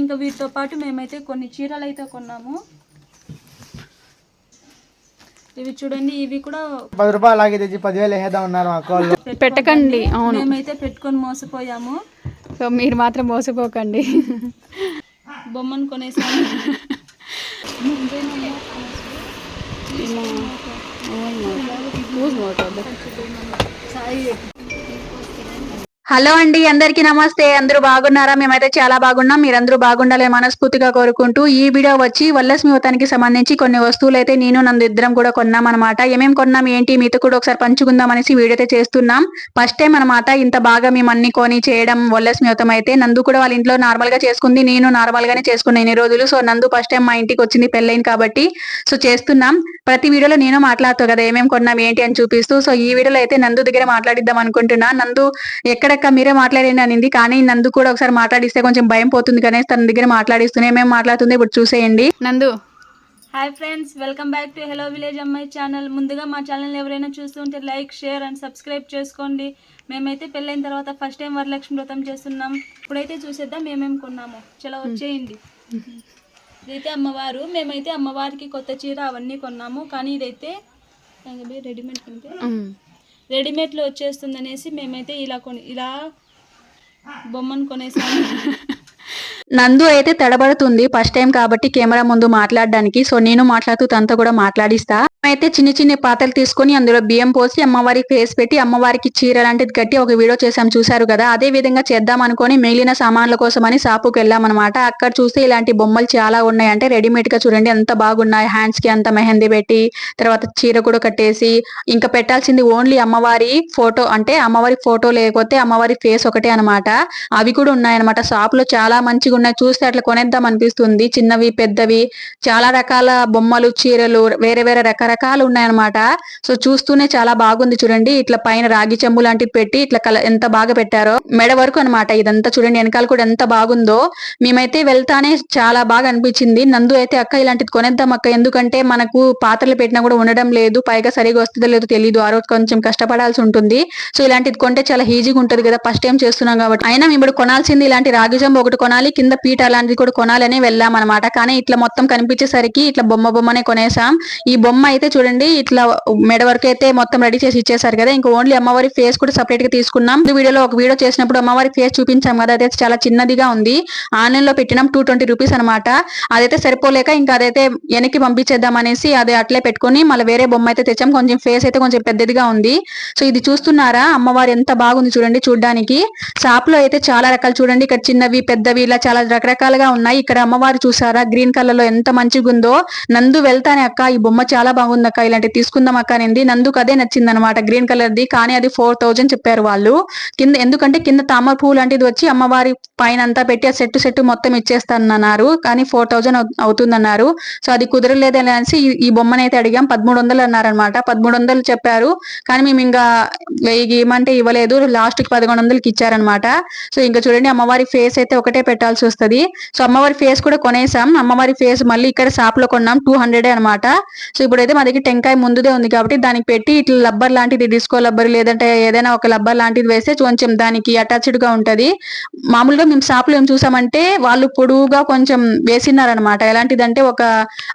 ఇంకా వీటితో పాటు మేమైతే కొన్ని చీరలు అయితే కొన్నాము. ఇవి చూడండి ఇవి కూడా పది రూపాయలు తెచ్చి పదివేలు వేసేద్దాం ఉన్నారు పెట్టకండి అవును. మేమైతే పెట్టుకొని మోసపోయాము. సో మీరు మాత్రం మోసపోకండి. బొమ్మను కొనేసాము. హలో అండి అందరికీ నమస్తే. అందరూ బాగున్నారా? మేమైతే చాలా బాగున్నాం. మీరందరూ బాగుండాలని మనస్ఫూర్తిగా కోరుకుంటూ ఈ వీడియో వచ్చి వల్లస్మి వ్రతానికి సంబంధించి కొన్ని వస్తువులు అయితే నేను నందు ఇద్దరం కూడా కొన్నాం అనమాట ఏమేం కొన్నాం ఏంటి మీతో కూడా ఒకసారి పంచుకుందాం అనేసి వీడియో అయితే చేస్తున్నాం. ఫస్ట్ టైం అనమాట ఇంత బాగా మేము అన్ని కొని చేయడం వల్లస్మి వ్రతం అయితే. నందు కూడా వాళ్ళ ఇంట్లో నార్మల్గా చేసుకుంది. నేను నార్మల్ గానే చేసుకున్నాను ఇన్ని రోజులు. సో నందు ఫస్ట్ టైం మా ఇంటికి వచ్చింది పెళ్ళైంది కాబట్టి. సో చేస్తున్నాం. ప్రతి వీడియోలో నేను మాట్లాడుతూ కదా ఏమేం కొన్నాం ఏంటి అని చూపిస్తూ. సో ఈ వీడియోలో అయితే నందు దగ్గర మాట్లాడిద్దాం అనుకుంటున్నా. నందు ఎక్కడ ఎక్కడెక్క మీరే మాట్లాడండి అనింది కానీ నందు కూడా ఒకసారి మాట్లాడిస్తే కొంచెం భయం పోతుంది కానీ తన దగ్గర మాట్లాడిస్తూనే ఏమేం మాట్లాడుతుంది ఇప్పుడు చూసేయండి. Nandu. Hi friends welcome back to hello village అమ్మాయి ఛానల్. ముందుగా మా ఛానల్ ఎవరైనా చూస్తుంటే లైక్ షేర్ అండ్ సబ్స్క్రైబ్ చేసుకోండి. మేమైతే పెళ్ళైన తర్వాత ఫస్ట్ టైం వరలక్ష్మి వ్రతం చేస్తున్నాం. ఇప్పుడైతే చూసేద్దాం మేమేం కొన్నాము. చలో వచ్చేయండి. ఇదైతే అమ్మవారు. మేమైతే అమ్మవారికి కొత్త చీర అవన్నీ కొన్నాము. కానీ ఇదైతే రెడీమేడ్ కొంటే రెడీమేడ్లో వచ్చేస్తుంది అనేసి మేమైతే ఇలా కొని ఇలా బొమ్మను కొనేసాము. నందు అయితే తడబడుతుంది ఫస్ట్ టైం కాబట్టి కెమెరా ముందు మాట్లాడడానికి సో నేను మాట్లాడుతూ తనతో కూడా మాట్లాడిస్తా. అయితే చిన్న చిన్న పాత్రలు తీసుకొని అందులో బియ్యం పోసి అమ్మవారికి ఫేస్ పెట్టి అమ్మవారికి చీర లాంటిది కట్టి ఒక వీడియో చేసాం చూసారు కదా? అదే విధంగా చేద్దాం అనుకొని మిగిలిన సామాన్ల కోసమని షాపుకి వెళ్ళామన్నమాట. అక్కడ చూస్తే ఇలాంటి బొమ్మలు చాలా ఉన్నాయి అంటే రెడీమేడ్గా చూడండి ఎంత బాగున్నాయి. హ్యాండ్స్కి అంత మెహందీ పెట్టి తర్వాత చీర కూడా కట్టేసి ఇంకా పెట్టాల్సింది ఓన్లీ అమ్మవారి ఫోటో అంటే అమ్మవారి ఫోటో లేకపోతే అమ్మవారి ఫేస్ ఒకటే అన్నమాట. అవి కూడా ఉన్నాయన్నమాట. షాప్లో చాలా మంచిగా ఉన్నాయి. చూస్తే అట్లా కొనేద్దాం అనిపిస్తుంది. చిన్నవి పెద్దవి చాలా రకాల బొమ్మలు చీరలు వేరే వేరే రకరకాల రకాలు ఉన్నాయన్నమాట సో చూస్తూనే చాలా బాగుంది చూడండి. ఇట్లా పైన రాగి చెంబు లాంటిది పెట్టి ఇట్లా ఎంత బాగా పెట్టారో. మెడ వరకు అన్నమాట ఇదంతా చూడండి. వెనకాల కూడా ఎంత బాగుందో. మేమైతే వెళ్తానే చాలా బాగా అనిపించింది. నందు అయితే అక్క ఇలాంటిది కొనేద్దాం అక్క. ఎందుకంటే మనకు పాత్రలు పెట్టినా కూడా ఉండడం లేదు. పైగా సరిగా వస్తుందో లేదో తెలియదు ఆ రోజు కొంచెం కష్టపడాల్సి ఉంటుంది. సో ఇలాంటిది కొంటే చాలా ఈజీగా ఉంటుంది కదా. ఫస్ట్ టైం చేస్తున్నాం కాబట్టి. అయినా మేము ఇప్పుడు కొనాల్సింది ఇలాంటి రాగి జంబు ఒకటి కొనాలి. కింద పీట అలాంటిది కూడా కొనాలని వెళ్ళాం అనమాట కానీ ఇట్లా మొత్తం కనిపించేసరికి ఇట్లా బొమ్మ బొమ్మనే కొనేసాం. ఈ బొమ్మ అయితే చూడండి ఇట్లా మెడ వరకు అయితే మొత్తం రెడీ చేసి ఇచ్చేసారు కదా. ఇంకా ఓన్లీ అమ్మవారి ఫేస్ కూడా సపరేట్గా తీసుకున్నాం. వీడియోలో ఒక వీడియో చేసినప్పుడు అమ్మవారి ఫేస్ చూపించాం కదా. అదైతే చాలా చిన్నదిగా ఉంది. ఆన్లైన్లో పెట్టినాం టూ ట్వంటీ రూపీస్ అనమాట అదైతే సరిపోలేక ఇంకా అదైతే వెనక్కి పంపించేద్దాం అనేసి అది అట్లే పెట్టుకొని మళ్ళీ వేరే బొమ్మ అయితే తెచ్చాం. కొంచెం ఫేస్ అయితే కొంచెం పెద్దదిగా ఉంది. సో ఇది చూస్తున్నారా? అమ్మవారు ఎంత బాగుంది చూడండి చూడడానికి. షాప్లో అయితే చాలా రకాలు చూడండి. ఇక్కడ చిన్నవి పెద్దవి ఇలా చాలా రకరకాలుగా ఉన్నాయి. ఇక్కడ అమ్మవారు చూసారా? గ్రీన్ కలర్లో ఎంత మంచిగా ఉందో నందు వెళ్తానే అక్క. ఈ బొమ్మ చాలా బాగుంది. అక్క ఇలాంటి తీసుకుందాం అక్క అనేది. నందుకు అదే నచ్చింది అనమాట గ్రీన్ కలర్ ది కానీ అది ఫోర్ థౌజండ్ చెప్పారు వాళ్ళు. కింద ఎందుకంటే కింద తామర పువ్వు లాంటిది వచ్చి అమ్మవారి పైన అంతా పెట్టి ఆ సెట్ సెట్ మొత్తం ఇచ్చేస్తానన్నారు. కానీ ఫోర్ థౌజండ్ అవుతుందన్నారు. సో అది కుదరలేదు అనేసి ఈ- బొమ్మని అయితే అడిగాం. పదమూడు వందలు అన్నారనమాట పదమూడు వందలు చెప్పారు. కానీ మేము ఇంకా వెయ్యి ఇవ్వలేదు. లాస్ట్కి పదకొండు వందలకి ఇచ్చారనమాట సో ఇంకా చూడండి అమ్మవారి ఫేస్ అయితే ఒకటే పెట్టాల్సి వస్తది. సో అమ్మవారి ఫేస్ కూడా కొనేసాం. అమ్మవారి ఫేస్ మళ్ళీ ఇక్కడ షాప్లో కొన్నాం. టూ హండ్రెడ్ అనమాట సో ఇప్పుడైతే మా దగ్గర టెంకాయ ముందుదే ఉంది కాబట్టి దానికి పెట్టి ఇట్లా లబ్బర్ లాంటిది డిస్కో లబ్బర్ లేదంటే ఏదైనా ఒక లబ్బర్ లాంటిది వేస్తే కొంచెం దానికి అటాచ్డ్గా ఉంటది. మామూలుగా మేము షాప్లో ఏం చూసామంటే వాళ్ళు పొడువుగా కొంచెం వేసినారనమాట ఎలాంటిదంటే ఒక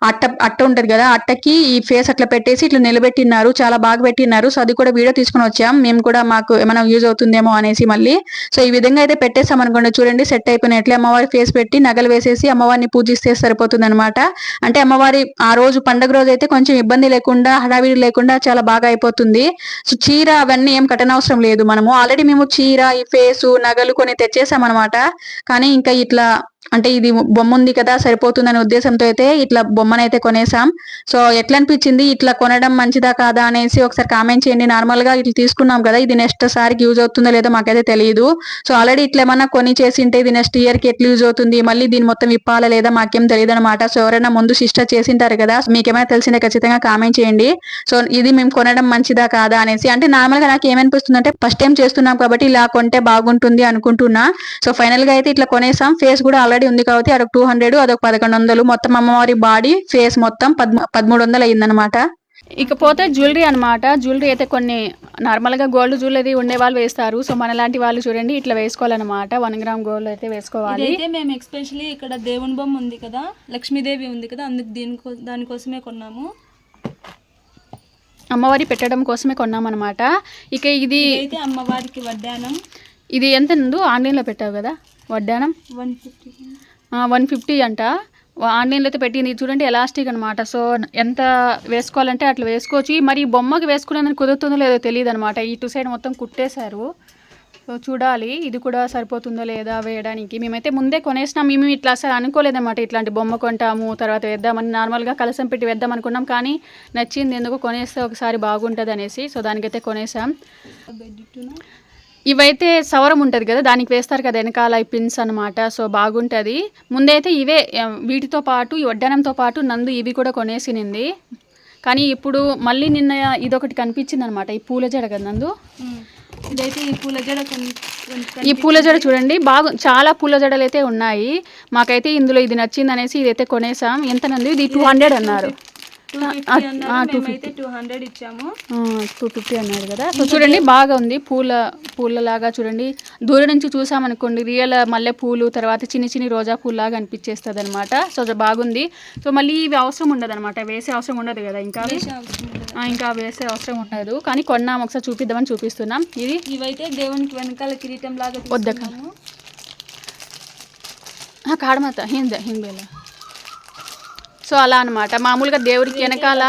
అట్ట అట్ట ఉంటది కదా అట్టకి ఈ ఫేస్ అట్లా పెట్టేసి ఇట్లా నిలబెట్టినారు చాలా బాగా పెట్టినారు సో అది కూడా వీడియో తీసుకుని వచ్చాం. మేము కూడా మాకు ఏమైనా యూజ్ అవుతుందేమో అనేసి మళ్ళీ. సో ఈ విధంగా అయితే పెట్టేసాం అనుకోండి. చూడండి సెట్ అయిపోయినట్లే అమ్మవారి ఫేస్ పెట్టి నగలు వేసేసి అమ్మవారిని పూజిస్తే సరిపోతుంది అనమాట అంటే అమ్మవారి ఆ రోజు పండగ రోజు అయితే కొంచెం ఇబ్బంది లేకుండా హడావిడి లేకుండా చాలా బాగా అయిపోతుంది. సో చీర అవన్నీ ఏం కట్టనవసరం లేదు మనము. ఆల్రెడీ మేము చీర ఈ ఫేసు నగలు కొన్ని తెచ్చేసాం అనమాట కానీ ఇంకా ఇట్లా అంటే ఇది బొమ్మ ఉంది కదా సరిపోతుందనే ఉద్దేశంతో అయితే ఇట్లా బొమ్మనైతే అయితే కొనేసాం సో ఎట్లా అనిపించింది ఇట్లా కొనడం మంచిదా కాదా అనేసి ఒకసారి కామెంట్ చేయండి. నార్మల్గా ఇట్లా తీసుకున్నాం కదా ఇది నెక్స్ట్ సారికి యూజ్ అవుతుందో లేదో మాకైతే తెలియదు సో ఆల్రెడీ ఇట్లా ఏమన్నా కొని చేసింటే ఇది నెక్స్ట్ ఇయర్కి ఎట్లా యూజ్ అవుతుంది? మళ్ళీ దీని మొత్తం ఇప్పాలా లేదా మాకేం తెలియదు అనమాట సో ఎవరైనా ముందు సిస్టర్ చేసింటారు కదా మీకేమైనా తెలిసిందే ఖచ్చితంగా కామెంట్ చేయండి. సో ఇది మేము కొనడం మంచిదా కాదా అనేసి. అంటే నార్మల్గా నాకు ఏమనిపిస్తుంది అంటే ఫస్ట్ టైం చేస్తున్నాం కాబట్టి ఇలా కొంటే బాగుంటుంది అనుకుంటున్నా. సో ఫైనల్గా అయితే ఇట్లా కొనేసాం. ఫేస్ కూడా ఆల్రెడీ ఉంది కాబట్టి అదొక టూ హండ్రెడ్ అదొక పదకొండు వందలు. మొత్తం అమ్మవారి బాడీ ఫేస్ మొత్తం పదమూ- పదమూడు వందలు అయిందనమాట ఇకపోతే జ్యువెలరీ అన్నమాట. జ్యువెలరీ అయితే కొన్ని నార్మల్గా గోల్డ్ జ్యువెలరీ ఉండే వాళ్ళు వేస్తారు. సో మన లాంటి వాళ్ళు చూడండి ఇట్లా వేసుకోవాలన్నమాట. వన్ గ్రామ్ గోల్డ్ అయితే వేసుకోవాలి. ఇదైతే మేము ఎక్స్పెషల్లీ ఇక్కడ దేవుని బొమ్మ ఉంది కదా లక్ష్మీదేవి ఉంది కదా అందుకు దీనికో దానికోసమే కొన్నాము. అమ్మవారి పెట్టడం కోసమే కొన్నామన్నమాట. ఇక ఇది ఇదైతే అమ్మవారికి వడ్డానం. ఇది ఎంత నందు ఆన్లైన్లో పెట్టావు కదా వడ్డానం? One fifty. వన్ ఫిఫ్టీ అంట. ఆన్లైన్లో అయితే పెట్టింది. చూడండి ఎలాస్టిక్ అనమాట సో ఎంత వేసుకోవాలంటే అట్లా వేసుకోవచ్చు. మరి బొమ్మకి వేసుకునేందుకు కుదురుతుందో లేదో తెలియదు అనమాట ఇటు సైడ్ మొత్తం కుట్టేశారు. సో చూడాలి. ఇది కూడా సరిపోతుందో లేదా వేయడానికి. మేమైతే ముందే కొనేసినాం. మేము ఇట్లా అసలు అనుకోలేదన్నమాట. ఇట్లాంటి బొమ్మ కొంటాము తర్వాత వేద్దామని నార్మల్గా కలసం పెట్టి వేద్దాం అనుకున్నాం. కానీ నచ్చింది ఎందుకు కొనేస్తే ఒకసారి బాగుంటుంది అనేసి సో దానికైతే కొనేసాం. ఇవైతే సవరం ఉంటుంది కదా దానికి వేస్తారు కదా వెనకాల ఈ పిన్స్ అనమాట సో బాగుంటుంది. ముందైతే ఇవే వీటితో పాటు ఈ వడ్డానంతో పాటు నందు ఇవి కూడా కొనేసినింది. కానీ ఇప్పుడు మళ్ళీ నిన్న ఇదొకటి కనిపించింది అనమాట ఈ పూల జడ కదా నందు? ఇదైతే ఈ పూల జడ ఈ పూల జడ చూడండి బాగు చాలా పూల జడలు అయితే ఉన్నాయి. మాకైతే ఇందులో ఇది నచ్చింది అనేసి ఇదైతే కొనేసాం. ఎంత నందు? ఇది టూ హండ్రెడ్ అన్నారు. టూ ఫిఫ్టీ కదా. సో చూడండి బాగా ఉంది పూల పూలలాగా చూడండి. దూరం నుంచి చూసామనుకోండి రియల్ మల్లె పూలు తర్వాత చిన్ని చిన్ని రోజా పూలు లాగా అనిపించేస్తుంది అనమాట సో అది బాగుంది. సో మళ్ళీ ఇవి అవసరం ఉండదు అనమాట వేసే అవసరం ఉండదు కదా ఇంకా. ఇంకా వేసే అవసరం ఉండదు. కానీ కొన్నాం ఒకసారి చూపిద్దామని చూపిస్తున్నాం. ఇది? ఇవైతే దేవునికి వెనకాల కిరీటం లాగా ఆ, కాడమాత హింద్ హిందీలో. సో అలా అనమాట మామూలుగా దేవుడికి వెనకాల.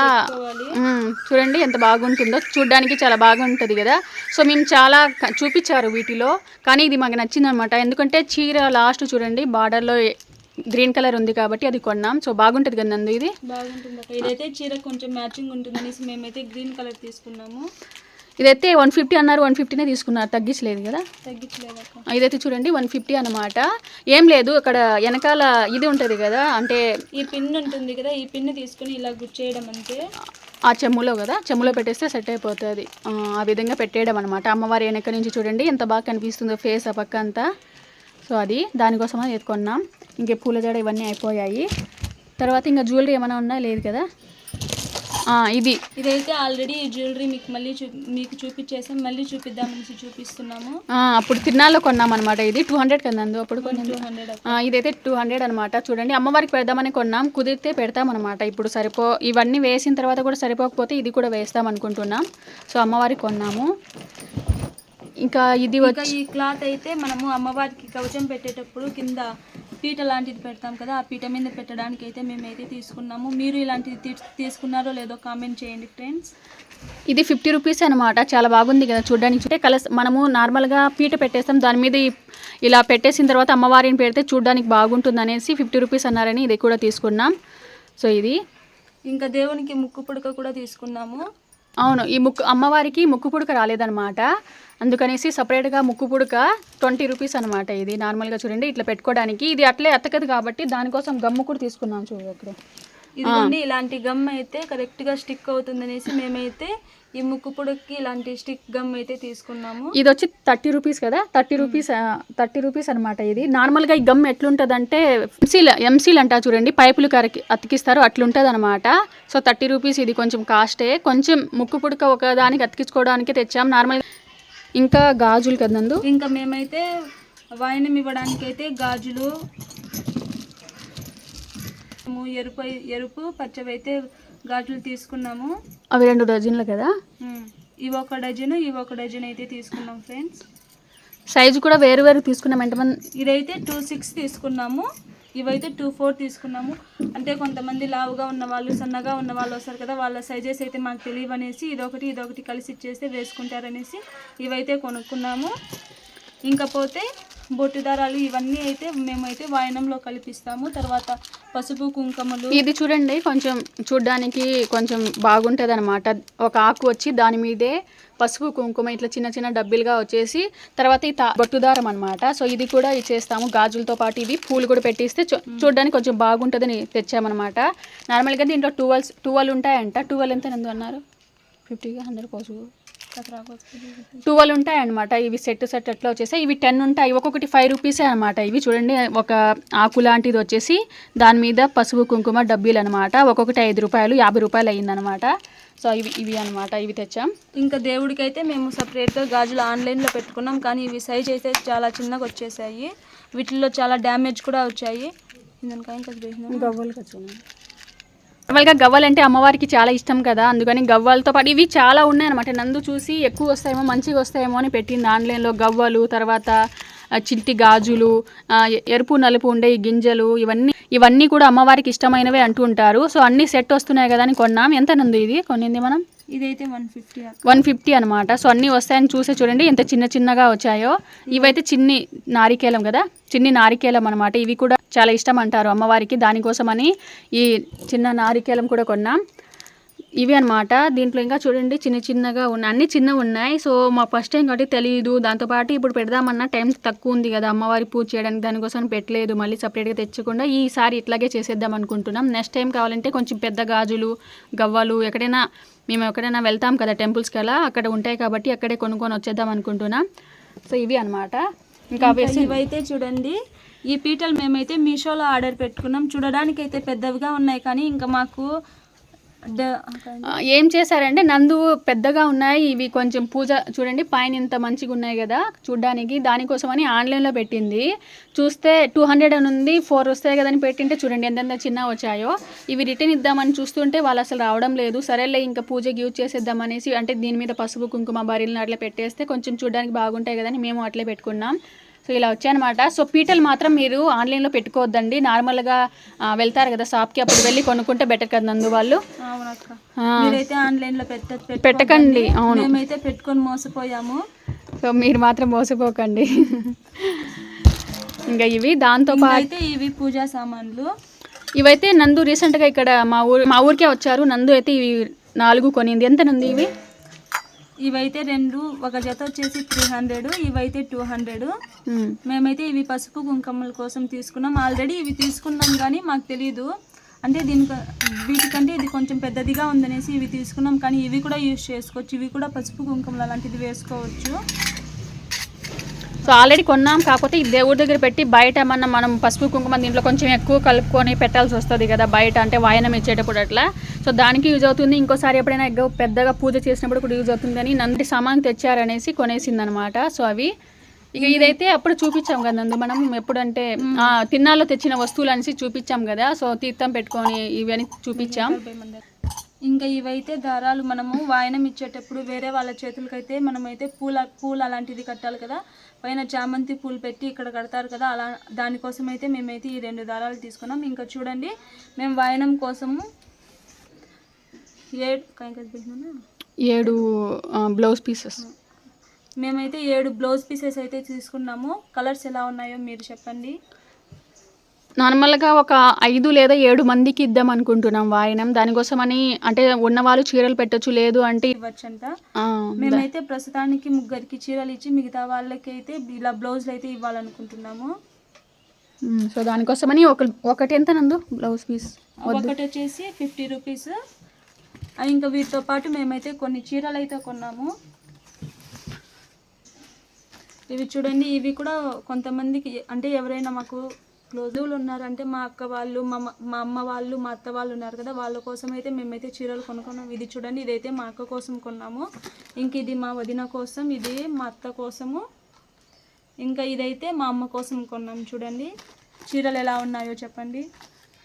చూడండి ఎంత బాగుంటుందో. చూడ్డానికి చాలా బాగుంటుంది కదా. సో మేము చాలా చూపించారు వీటిలో. కానీ ఇది మాకు నచ్చింది అనమాట ఎందుకంటే చీర లాస్ట్ చూడండి బార్డర్లో గ్రీన్ కలర్ ఉంది కాబట్టి అది కొన్నాం. సో బాగుంటుంది కదా నందు ఇది. బాగుంటుంది ఇదైతే చీర కొంచెం మ్యాచింగ్ ఉంటుంది అనేసి మేమైతే గ్రీన్ కలర్ తీసుకున్నాము. ఇదైతే వన్ ఫిఫ్టీ అన్నారు వన్ ఫిఫ్టీనే తీసుకున్నారు. తగ్గించలేదు కదా? తగ్గించలేదు ఇదైతే చూడండి వన్ ఫిఫ్టీ అనమాట ఏం లేదు అక్కడ వెనకాల ఇది ఉంటుంది కదా అంటే ఈ పిన్ ఉంటుంది కదా ఈ పిన్ తీసుకుని ఇలా గుచ్చేయడం అంతే ఆ చెమ్ములో కదా చెమ్ములో పెట్టేస్తే సెట్ అయిపోతుంది. ఆ, విధంగా పెట్టేయడం అనమాట అమ్మవారి వెనక నుంచి చూడండి ఎంత బాగా కనిపిస్తుందో ఫేస్ ఆ పక్క అంతా. సో అది దానికోసం అది ఎత్తుకున్నాం. ఇంకే పూల జడ ఇవన్నీ అయిపోయాయి. తర్వాత ఇంకా జ్యువెలరీ ఏమైనా ఉన్నా లేదు కదా? ఇది. ఇదైతే ఆల్రెడీ జ్యువెలరీ మీకు మళ్ళీ చూ మీకు చూపించేసాం మళ్ళీ చూపిద్దామనేసి చూపిస్తున్నాము. అప్పుడు తిరునాళ్ళలో కొన్నాం అనమాట ఇది. టూ హండ్రెడ్ కదా అప్పుడు కొన్నాం. టూ హండ్రెడ్ ఆ, ఇదైతే టూ హండ్రెడ్ అనమాట చూడండి అమ్మవారికి పెడదామని కొన్నాం. కుదిరితే పెడతాం అనమాట ఇప్పుడు సరిపో ఇవన్నీ వేసిన తర్వాత కూడా సరిపోకపోతే ఇది కూడా వేస్తాం అనుకుంటున్నాం. సో అమ్మవారికి కొన్నాము. ఇంకా ఇది వచ్చి ఈ క్లాత్ అయితే మనము అమ్మవారికి కవచం పెట్టేటప్పుడు కింద పీట లాంటిది పెడతాం కదా ఆ పీట మీద పెట్టడానికి అయితే మేమైతే తీసుకున్నాము. మీరు ఇలాంటిది తీసుకున్నారో లేదో కామెంట్ చేయండి ఫ్రెండ్స్. ఇది ఫిఫ్టీ రూపీస్ అనమాట చాలా బాగుంది కదా చూడడానికి. అంటే కలస్ మనము నార్మల్గా పీట పెట్టేస్తాం. దాని మీద ఇలా పెట్టేసిన తర్వాత అమ్మవారిని పెడితే చూడడానికి బాగుంటుంది అనేసి ఫిఫ్టీ రూపీస్ అన్నారని ఇది కూడా తీసుకున్నాం. సో ఇది. ఇంకా దేవునికి ముక్కు పుడక కూడా తీసుకున్నాము. అవును. ఈ ముక్కు అమ్మవారికి ముక్కు పుడక రాలేదన్నమాట. అందుకనేసి సపరేట్గా ముక్కు పుడక ట్వంటీ రూపీస్ అనమాట ఇది నార్మల్గా చూడండి. ఇట్లా పెట్టుకోవడానికి ఇది అట్లే అతకదు కాబట్టి దానికోసం గమ్ము కూడా తీసుకున్నాం చూడు అక్కడ ఇదిగోండి ఇలాంటి గమ్ అయితే కరెక్ట్గా స్టిక్ అవుతుంది అనేసి మేమైతే ఈ ముక్కు పుడకి ఇలాంటి స్టిక్ గమ్ అయితే తీసుకున్నాము. ఇది వచ్చి థర్టీ రూపీస్ కదా? థర్టీ రూపీస్ థర్టీ రూపీస్ అనమాట ఇది. నార్మల్గా ఈ గమ్ ఎట్లుంటుందంటే ఎంసీల్ ఎంసీల్ అంటా చూడండి. పైపులు కరకి అతికిస్తారు అట్లుంటుంది అనమాట సో థర్టీ రూపీస్ ఇది కొంచెం కాస్టే. కొంచెం ముక్కు పుడక ఒక దానికి అతికించుకోవడానికి తెచ్చాం. నార్మల్ ఇంకా గాజులు కదందు ఇంకా మేమైతే వాయినం ఇవ్వడానికి అయితే గాజులు ఎరుపు ఎరుపు పచ్చవైతే గాజులు తీసుకున్నాము. అవి రెండు డజన్లు కదా. ఇవి ఒక డజన్ ఇవి ఒక డజన్ అయితే తీసుకున్నాం ఫ్రెండ్స్. సైజు కూడా వేరు వేరు తీసుకున్నాం. ఎంతమంది? ఇదైతే టూ సిక్స్ తీసుకున్నాము. ఇవైతే టూ ఫోర్ తీసుకున్నాము. అంటే కొంతమంది లావుగా ఉన్న వాళ్ళు సన్నగా ఉన్న వాళ్ళు వస్తారు కదా వాళ్ళ సైజెస్ అయితే మాకు తెలియవు అనేసి ఇదొకటి ఇదొకటి కలిసి ఇచ్చేస్తే వేసుకుంటారనేసి ఇవైతే కొనుక్కున్నాము. ఇంకపోతే బొట్టు దారాలు ఇవన్నీ అయితే మేమైతే వాయనంలో కలిపిస్తాము. తర్వాత పసుపు కుంకుమలు. ఇది చూడండి కొంచెం చూడ్డానికి కొంచెం బాగుంటుంది అనమాట ఒక ఆకు వచ్చి దాని మీదే పసుపు కుంకుమ ఇట్లా చిన్న చిన్న డబ్బీలుగా వచ్చేసి తర్వాత ఈ తా- బొట్టుదారం అనమాట సో ఇది కూడా ఇచ్చేస్తాము గాజులతో పాటు ఇవి పూలు కూడా పెట్టిస్తే చూడ్డానికి కొంచెం బాగుంటుందని తెచ్చామన్నమాట. నార్మల్గా దీంట్లో టూవల్స్ టూవల్ ఉంటాయంట. టూవల్ ఎంత నందు అన్నారు? ఫిఫ్టీగా హండ్రెడ్ కోసం టూవల్ ఉంటాయి అనమాట ఇవి సెట్ సెట్ అట్లా వచ్చేసి ఇవి టెన్ ఉంటాయి. ఒక్కొక్కటి ఫైవ్ రూపీసే అనమాట ఇవి చూడండి ఒక ఆకు లాంటిది వచ్చేసి దాని మీద పసుపు కుంకుమ డబ్బీలు అనమాట ఒక్కొక్కటి ఐదు రూపాయలు యాభై రూపాయలు అయ్యిందనమాట సో ఇవి ఇవి అనమాట ఇవి తెచ్చాం. ఇంకా దేవుడికి అయితే మేము సపరేట్గా గాజులు ఆన్లైన్లో పెట్టుకున్నాం. కానీ ఇవి సైజ్ అయితే చాలా చిన్నగా వచ్చేసాయి. వీటిల్లో చాలా డ్యామేజ్ కూడా వచ్చాయి. ఇంకా. నార్మల్గా గవ్వలు అంటే అమ్మవారికి చాలా ఇష్టం కదా అందుకని గవ్వలతో పాటు ఇవి చాలా ఉన్నాయన్నమాట. నందు చూసి ఎక్కువ వస్తాయేమో మంచిగా వస్తాయేమో అని పెట్టింది. ఆన్లైన్లో గవ్వలు తర్వాత చింటి గాజులు ఎరుపు నలుపు ఉండే ఈ గింజలు ఇవన్నీ ఇవన్నీ కూడా అమ్మవారికి ఇష్టమైనవే అంటూ ఉంటారు. సో అన్ని సెట్ వస్తున్నాయి కదా అని కొన్నాం. ఎంత నందు ఇది? కొనింది మనం? ఇదైతే వన్ ఫిఫ్టీ వన్ ఫిఫ్టీ అనమాట సో అన్నీ వస్తాయని చూసే చూడండి ఎంత చిన్న చిన్నగా వచ్చాయో. ఇవైతే చిన్ని నారికేలం కదా? చిన్ని నారికేలం అనమాట ఇవి కూడా చాలా ఇష్టం అంటారు అమ్మవారికి. దానికోసమని ఈ చిన్న నారికేలం కూడా కొన్నాం. ఇవి అనమాట దీంట్లో ఇంకా చూడండి చిన్న చిన్నగా ఉన్నాయి. అన్ని చిన్నవి ఉన్నాయి. సో మా ఫస్ట్ టైం కాబట్టి తెలియదు దాంతోపాటు ఇప్పుడు పెడదామన్నా టైం తక్కువ ఉంది కదా అమ్మవారి పూజ చేయడానికి. దానికోసం పెట్టలేదు. మళ్ళీ సపరేట్గా తెచ్చకుండా ఈసారి ఇట్లాగే చేసేద్దాం అనుకుంటున్నాం. నెక్స్ట్ టైం కావాలంటే కొంచెం పెద్ద గాజులు గవ్వలు ఎక్కడైనా మేము ఎక్కడైనా వెళ్తాం కదా టెంపుల్స్కి అలా అక్కడ ఉంటాయి కాబట్టి అక్కడే కొనుక్కొని వచ్చేద్దాం అనుకుంటున్నాం. సో ఇవి అనమాట ఇంకా ఇవైతే చూడండి. ఈ పీటలు మేమైతే మీషోలో ఆర్డర్ పెట్టుకున్నాం. చూడడానికి అయితే పెద్దవిగా ఉన్నాయి కానీ ఇంకా మాకు ఏం చేశారంటే నందు పెద్దగా ఉన్నాయి ఇవి కొంచెం పూజ చూడండి పైన ఇంత మంచిగా ఉన్నాయి కదా చూడ్డానికి దానికోసమని ఆన్లైన్లో పెట్టింది. చూస్తే టూ హండ్రెడ్ అని ఉంది ఫోర్ వస్తాయి కదని పెట్టింటే చూడండి ఎంతెంత చిన్న వచ్చాయో. ఇవి రిటర్న్ ఇద్దామని చూస్తుంటే వాళ్ళు అసలు రావడం లేదు సరేలే ఇంకా పూజకి యూజ్ చేసేద్దాం అనేసి అంటే దీని మీద పసుపు కుంకుమ బరీలను అట్లా పెట్టేస్తే కొంచెం చూడడానికి బాగుంటాయి కదని మేము అట్లే పెట్టుకున్నాం. సో ఇలా వచ్చాయన్నమాట. సో పీటలు మాత్రం మీరు ఆన్లైన్లో పెట్టుకోవద్దండి. నార్మల్గా వెళ్తారు కదా షాప్కి అప్పుడు వెళ్ళి కొనుక్కుంటే బెటర్ కదా నందు వాళ్ళు అవునక్క. ఆ. మీరైతే ఆన్లైన్లో పెట్ట. పెట్టకండి, అవును. మేమైతే పెట్టుకొని మోసపోయాము. సో మీరు మాత్రం మోసపోకండి. ఇంకా ఇవి దాంతో పాటు అయితే ఇవి పూజా సామాన్లు. ఇవైతే నందు రీసెంట్గా ఇక్కడ మా ఊరు మా ఊరికే వచ్చారు. నందు అయితే ఇవి నాలుగు కొనింది. ఎంత నందు ఇవి? ఇవైతే రెండు ఒక జత వచ్చేసి త్రీ హండ్రెడ్ ఇవైతే టూ హండ్రెడ్ మ్మ్. మేమైతే ఇవి పసుపు కుంకుమల కోసం తీసుకున్నాం. ఆల్రెడీ ఇవి తీసుకున్నాం కానీ మాకు తెలియదు అంటే దీనికి వీటికంటే ఇది కొంచెం పెద్దదిగా ఉందనేసి ఇవి తీసుకున్నాం. కానీ ఇవి కూడా యూజ్ చేసుకోవచ్చు. ఇవి కూడా పసుపు కుంకుమలు అలాంటిది వేసుకోవచ్చు. సో ఆల్రెడీ కొన్నాం. కాకపోతే ఈ దేవుడి దగ్గర పెట్టి బయట ఏమన్నా మనం పసుపు కుంకుమ దీంట్లో కొంచెం ఎక్కువ కలుపుకొని పెట్టాల్సి వస్తుంది కదా బయట అంటే వాయనం ఇచ్చేటప్పుడు అట్లా. సో దానికి యూజ్ అవుతుంది. ఇంకోసారి ఎప్పుడైనా ఎక్కువ పెద్దగా పూజ చేసినప్పుడు కూడా యూజ్ అవుతుందని నంది సామాన్ తెచ్చారనేసి కొనేసింది అనమాట సో అవి ఇక ఇదైతే అప్పుడు చూపించాం కదా నందు మనం ఎప్పుడంటే తిన్నాలో తెచ్చిన వస్తువులు అనేసి చూపించాం కదా. సో తీర్థం పెట్టుకొని ఇవన్నీ చూపించాం. ఇంకా ఇవైతే దారాలు మనము వాయనం ఇచ్చేటప్పుడు వేరే వాళ్ళ చేతులకైతే మనమైతే పూల పూలు అలాంటిది కట్టాలి కదా. పైన చామంతి పూలు పెట్టి ఇక్కడ కడతారు కదా. అలా దానికోసం అయితే మేమైతే ఈ రెండు దారాలు తీసుకున్నాం. ఇంకా చూడండి మేము వాయనం కోసము ఏడు? ఏడు బ్లౌజ్ పీసెస్. మేమైతే ఏడు బ్లౌజ్ పీసెస్ అయితే తీసుకున్నాము. కలర్స్ ఎలా ఉన్నాయో మీరు చెప్పండి. నార్మల్గా ఒక ఐదు లేదా ఏడు మందికి ఇద్దాం అనుకుంటున్నాం వాయనం. దానికోసమని అంటే ఉన్నవాళ్ళు చీరలు పెట్టొచ్చు లేదు అంటే ఇవ్వచ్చంట. మేమైతే ప్రస్తుతానికి ముగ్గురికి చీరలు ఇచ్చి మిగతా వాళ్ళకి అయితే ఇలా బ్లౌజ్లు అయితే ఇవ్వాలనుకుంటున్నాము. సో దానికోసమని ఒక ఒకటి ఎంత నందు? బ్లౌజ్ పీస్ ఒకటి వచ్చేసి ఫిఫ్టీ రూపీస్. ఇంకా వీటితో పాటు మేమైతే కొన్ని చీరలు అయితే కొన్నాము. ఇవి చూడండి ఇవి కూడా కొంతమందికి అంటే ఎవరైనా మాకు క్లోజులు ఉన్నారంటే మా అక్క వాళ్ళు మా మ- అమ్మ వాళ్ళు మా అత్త వాళ్ళు ఉన్నారు కదా వాళ్ళ కోసం అయితే మేమైతే చీరలు కొనుక్కున్నాం. ఇది చూడండి ఇదైతే మా అక్క కోసం కొన్నాము. ఇంక ఇది మా వదిన కోసం ఇది మా అత్త కోసము. ఇంకా ఇదైతే మా అమ్మ కోసం కొన్నాం చూడండి. చీరలు ఎలా ఉన్నాయో చెప్పండి.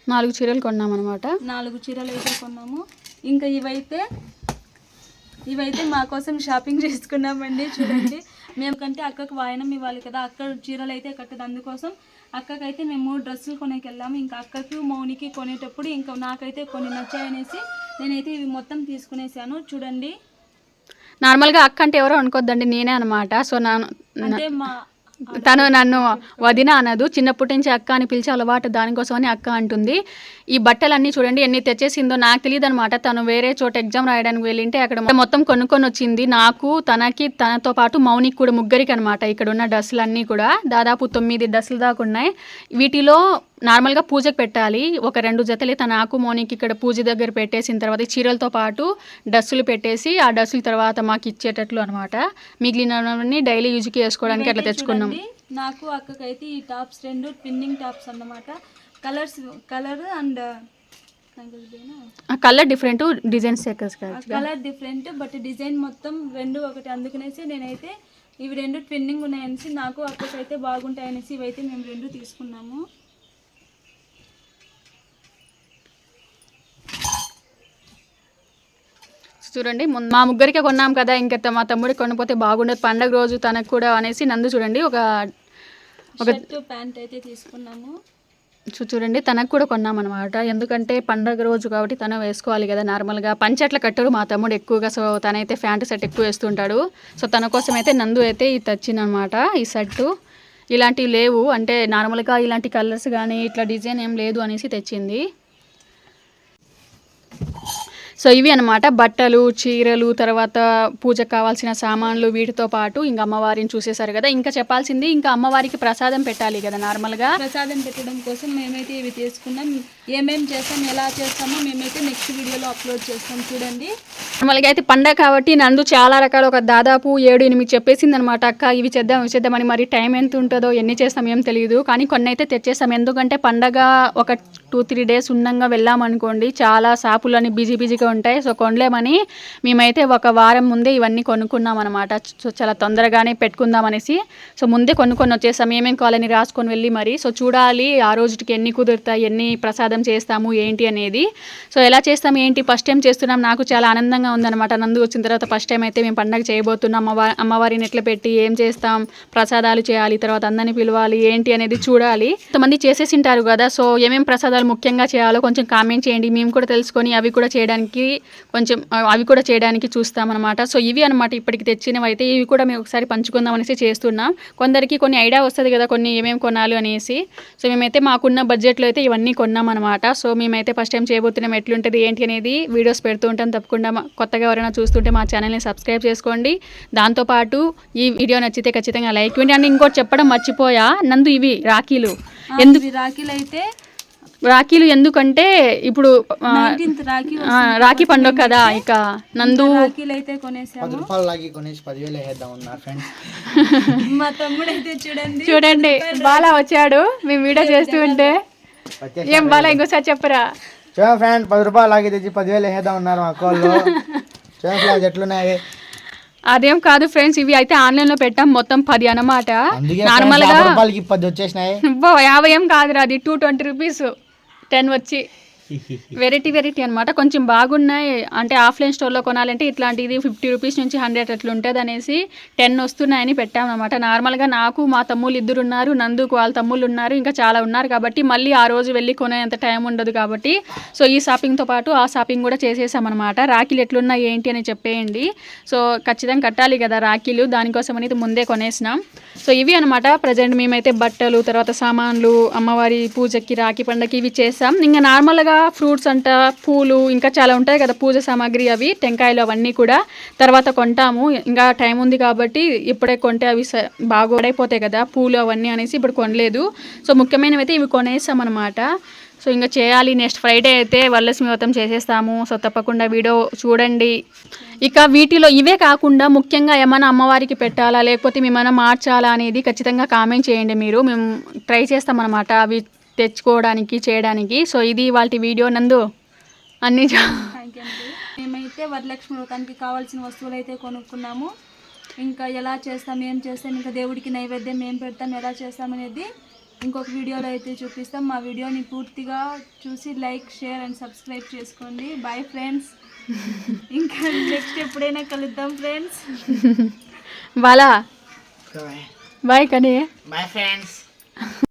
నాలుగు చీరలు కొన్నాం అనమాట నాలుగు చీరలు అయితే కొన్నాము. ఇంకా ఇవైతే ఇవైతే మా కోసం షాపింగ్ చేసుకున్నామండి చూడండి. మేము కంటే అక్కకు వాయనం ఇవ్వాలి కదా అక్క చీరలు అయితే కట్టదు. అందుకోసం అక్కకైతే మేము డ్రెస్సులు కొనేకి వెళ్ళాము ఇంకా అక్కకు మౌనికి కొనేటప్పుడు ఇంకా నాకైతే కొన్ని నచ్చాయనేసి నేనైతే ఇవి మొత్తం తీసుకునేసాను. చూడండి. నార్మల్గా అక్క అంటే ఎవరో అనుకోద్దండి నేనే అనమాట. సో నా అంటే మా తను నన్ను వదిన అనదు. చిన్నప్పటి నుంచి అక్క అని పిలిచే అలవాటు దానికోసమని అక్క అంటుంది. ఈ బట్టలన్నీ చూడండి ఎన్ని తెచ్చేసిందో నాకు తెలియదు అనమాట తను వేరే చోట ఎగ్జామ్ రాయడానికి వెళ్ళింటే అక్కడ మొత్తం కొనుక్కొని వచ్చింది. నాకు తనకి తనతో పాటు మౌనికి కూడా ముగ్గురికి అనమాట ఇక్కడ ఉన్న డ్రెస్సులు అన్నీ కూడా. దాదాపు తొమ్మిది డ్రెస్సులు దాకా ఉన్నాయి. వీటిలో నార్మల్గా పూజకు పెట్టాలి. ఒక రెండు జతలు తన నాకు మౌనికి ఇక్కడ పూజ దగ్గర పెట్టేసిన తర్వాత చీరలతో పాటు డ్రెస్సులు పెట్టేసి ఆ డ్రెస్సుల తర్వాత మాకు ఇచ్చేటట్లు అనమాట మిగిలినవన్నీ డైలీ యూజ్కి వేసుకోవడానికి అట్లా తెచ్చుకున్నాం. నాకు అక్కకైతే ఈ టాప్స్ రెండు ట్విన్నింగ్ టాప్స్ అన్నమాట. Colours colour and colour different designs కదా కలర్ డిఫరెంట్ బట్ డిజైన్ మొత్తం రెండు ఒకటి. అందుకనేసి నేనైతే ఇవి రెండు ట్విన్నింగ్ ఉన్నాయనేసి నాకు అక్కకైతే బాగుంటాయి అనేసి ఇవైతే మేము రెండు తీసుకున్నాము. చూడండి. మా ముగ్గురికి కొన్నాం కదా ఇంకా మా తమ్ముడికి కొనపోతే బాగుండదు. పండగ రోజు తనకు కూడా అనేసి నందు చూడండి. ఒక ఒక షర్ట్ ప్యాంట్ అయితే తీసుకున్నాము. చూ- చూడండి తనకు కూడా కొన్నాం అనమాట ఎందుకంటే పండగ రోజు కాబట్టి తను వేసుకోవాలి కదా. నార్మల్గా పంచట్ల కట్టడు మా తమ్ముడు ఎక్కువగా. సో తనైతే ప్యాంట్ సెట్ ఎక్కువ వేస్తుంటాడు. సో తన కోసం అయితే నందు అయితే ఇది తెచ్చిందనమాట ఈ సెట్ ఇలాంటివి లేవు. అంటే నార్మల్గా ఇలాంటి కలర్స్ కానీ ఇట్లా డిజైన్ ఏం లేదు అనేసి తెచ్చింది. సో ఇవి అన్నమాట. బట్టలు చీరలు తర్వాత పూజకు కావాల్సిన సామాన్లు వీటితో పాటు ఇంకా అమ్మవారిని చూసేశారు కదా. ఇంకా చెప్పాల్సింది ఇంకా అమ్మవారికి ప్రసాదం పెట్టాలి కదా నార్మల్గా. ప్రసాదం పెట్టడం కోసం మేమైతే ఇవి తీసుకున్నాం. ఏమేం చేస్తాం ఎలా చేస్తామో మేమైతే నెక్స్ట్ వీడియోలో అప్లోడ్ చేస్తాం చూడండి. నార్మల్గా అయితే పండగ కాబట్టి నందు చాలా రకాల ఒక దాదాపు ఏడు ఎనిమిది చెప్పేసింది అనమాట అక్క ఇవి చేద్దాం ఇవి చేద్దామని మరి టైం ఎంత ఉంటుందో ఎన్ని చేస్తాం ఏం తెలియదు కానీ కొన్ని అయితే తెచ్చేస్తాం. ఎందుకంటే పండగ ఒక టూ త్రీ డేస్ ఉండంగా వెళ్ళామనుకోండి చాలా షాపులని బిజీ బిజీగా ఉంటాయి. సో కొనలేమని మేమైతే ఒక వారం ముందే ఇవన్నీ కొనుక్కున్నాం అనమాట సో చాలా తొందరగానే పెట్టుకుందాం అనేసి. సో ముందే కొనుక్కొని వచ్చేసాం ఏమేం కావాలని రాసుకొని వెళ్ళి మరి. సో చూడాలి ఆ రోజుకి ఎన్ని కుదురుతాయి ఎన్ని ప్రసాదం చేస్తాము ఏంటి అనేది. సో ఎలా చేస్తాం ఏంటి ఫస్ట్ టైం చేస్తున్నాం. నాకు చాలా ఆనందంగా ఉందన్నమాట. నందు వచ్చిన తర్వాత ఫస్ట్ టైం అయితే మేము పండగ చేయబోతున్నాం. అమ్మవారి అమ్మవారిని ఎట్లా పెట్టి ఏం చేస్తాం ప్రసాదాలు చేయాలి తర్వాత అందరిని పిలవాలి ఏంటి అనేది చూడాలి. కొంతమంది చేసేసి ఉంటారు కదా. సో ఏమేం ప్రసాదాలు ముఖ్యంగా చేయాలో కొంచెం కామెంట్ చేయండి. మేము కూడా తెలుసుకొని అవి కూడా చేయడానికి కొంచెం అవి కూడా చేయడానికి చూస్తామన్నమాట. సో ఇవి అనమాట ఇప్పటికి తెచ్చినవి అయితే ఇవి కూడా మేము ఒకసారి పంచుకుందాం అనేసి చేస్తున్నాం. కొందరికి కొన్ని ఐడియా వస్తుంది కదా కొన్ని ఏమేమి కొనాలి అనేసి. సో మేమైతే మాకున్న బడ్జెట్లో అయితే ఇవన్నీ కొన్నాం అనమాట సో మేమైతే ఫస్ట్ టైం చేయబోతున్నాం ఎట్లుంటుంది ఏంటి అనేది వీడియోస్ పెడుతూ ఉంటాం. తప్పకుండా మా- కొత్తగా ఎవరైనా చూస్తుంటే మా ఛానల్ని సబ్స్క్రైబ్ చేసుకోండి. దాంతోపాటు ఈ వీడియో నచ్చితే ఖచ్చితంగా లైక్ ఇవ్వండి. అండ్ ఇంకోటి చెప్పడం మర్చిపోయా నందు ఇవి రాఖీలు. ఎందుకు రాఖీలు అయితే రాఖీలు ఎందుకంటే ఇప్పుడు ఆ, రాఖీ పండుగ కదా ఇక. నందు రాఖీలు అయితే పది కొనేసాము రూపాయలు లాగి కొనేసి పదివేలు వేద్దాం ఉన్నారు ఫ్రెండ్స్. మా తమ్ముడు అయితే చూడండి చూడండి బాలా వచ్చాడు మేము వీడియో చేస్తూ ఉంటే. ఏం బాలా ఇంకోసారి చెప్పరా? చూడండి ఫ్రెండ్ పది రూపాయలు లాగి తెచ్చి పదివేలు వేద్దాం ఉన్నారు మా ఫ్రెండ్స్ ఎట్లున్నాయి? అదేం కాదు ఫ్రెండ్స్ ఇవి అయితే ఆన్లైన్లో పెట్టాం మొత్తం పది అన్నమాట. అందుకే నార్మల్ friends, గా యాభై రూపాయలకి పది వచ్చేసినాయి. అబ్బో, యాభై ఏం కాదురా అది టూ ట్వంటీ రూపీస్. టెన్ వచ్చి వెరైటీ వెరైటీ అనమాట కొంచెం బాగున్నాయి. అంటే ఆఫ్లైన్ స్టోర్లో కొనాలంటే ఇట్లాంటిది ఫిఫ్టీ రూపీస్ నుంచి హండ్రెడ్ అట్లా ఉంటుంది అనేసి టెన్ వస్తున్నాయని పెట్టామన్నమాట. నార్మల్గా నాకు మా తమ్ముళ్ళు ఇద్దరు ఉన్నారు నందుకు వాళ్ళ తమ్ముళ్ళు ఉన్నారు ఇంకా చాలా ఉన్నారు కాబట్టి మళ్ళీ ఆ రోజు వెళ్ళి కొనేంత టైం ఉండదు కాబట్టి. సో ఈ షాపింగ్తో పాటు ఆ షాపింగ్ కూడా చేసేసామన్నమాట. రాఖీలు ఎట్లున్నాయి ఏంటి అని చెప్పేయండి. సో ఖచ్చితంగా కట్టాలి కదా రాఖీలు. దానికోసం అనేది ముందే కొనేసినాం. సో ఇవి అనమాట ప్రజెంట్ మేమైతే బట్టలు తర్వాత సామాన్లు అమ్మవారి పూజకి రాఖీ పండగకి ఇవి చేసాం. ఇంకా నార్మల్గా ఫ్రూట్స్ అంట పూలు ఇంకా చాలా ఉంటాయి కదా పూజ సామాగ్రి అవి టెంకాయలు అవన్నీ కూడా. తర్వాత కొంటాము. ఇంకా టైం ఉంది కాబట్టి ఇప్పుడే కొంటే అవి స- బాగా ఓడైపోతాయి కదా పూలు అవన్నీ అనేసి ఇప్పుడు కొనలేదు. సో ముఖ్యమైనవి అయితే ఇవి కొనేసామన్నమాట. సో ఇంకా చేయాలి. నెక్స్ట్ ఫ్రైడే అయితే వరలక్ష్మి వ్రతం చేసేస్తాము. సో తప్పకుండా వీడియో చూడండి. ఇక వీటిలో ఇవే కాకుండా ముఖ్యంగా ఏమైనా అమ్మవారికి పెట్టాలా లేకపోతే మేమైనా మార్చాలా అనేది ఖచ్చితంగా కామెంట్ చేయండి మీరు. మేము ట్రై చేస్తామన్నమాట. అవి తెచ్చుకోవడానికి చేయడానికి. సో ఇది వాళ్ళ వీడియో నందు అన్నీ మేమైతే వరలక్ష్మి వ్రతానికి కావాల్సిన వస్తువులు అయితే కొనుక్కున్నాము. ఇంకా ఎలా చేస్తాం ఏం చేస్తాం ఇంకా దేవుడికి నైవేద్యం ఏం పెడతాం ఎలా చేస్తాం అనేది ఇంకొక వీడియోలో అయితే చూపిస్తాం. మా వీడియోని పూర్తిగా చూసి లైక్ షేర్ అండ్ సబ్స్క్రైబ్ చేసుకోండి. బాయ్ ఫ్రెండ్స్ ఇంకా నెక్స్ట్ ఎప్పుడైనా కలుద్దాం ఫ్రెండ్స్ బాలా. బాయ్ కానీ బాయ్ ఫ్రెండ్స్